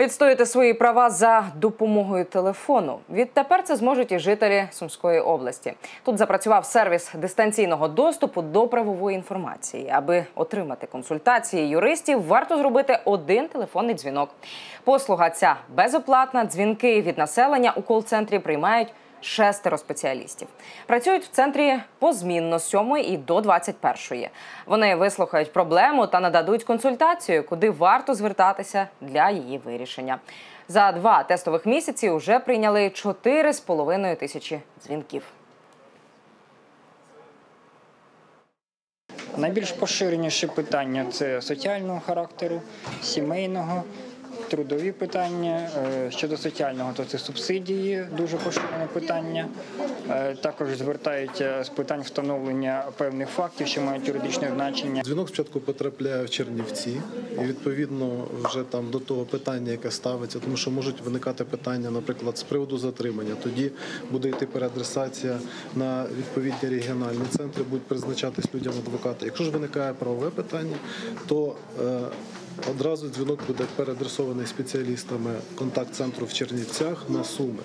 Відстояти свої права за допомогою телефону. Відтепер це зможуть і жителі Сумської області. Тут запрацював сервіс дистанційного доступу до правової інформації. Аби отримати консультації юристів, варто зробити один телефонний дзвінок. Послуга ця безоплатна. Дзвінки від населення у кол-центрі приймають шестеро спеціалістів. Працюють в центрі позмінно з 7 і до 21. Вони вислухають проблему та нададуть консультацію, куди варто звертатися для її вирішення. За два тестових місяці вже прийняли 4,5 тисячі дзвінків. Найбільш поширеніші питання це соціального характеру, сімейного, трудові питання. Е, Щодо соціального, то це субсидії, дуже поширене питання. Е, Також звертаються з питань встановлення певних фактів, що мають юридичне значення. Дзвінок спочатку потрапляє в Чернівці, і відповідно вже там до того питання, яке ставиться, тому що можуть виникати питання, наприклад, з приводу затримання. Тоді буде йти переадресація на відповідні регіональні центри, будуть призначатись людям адвокати. Якщо ж виникає правове питання, то е, одразу дзвінок буде переадресований спеціалістами контакт-центру в Чернівцях на Суми.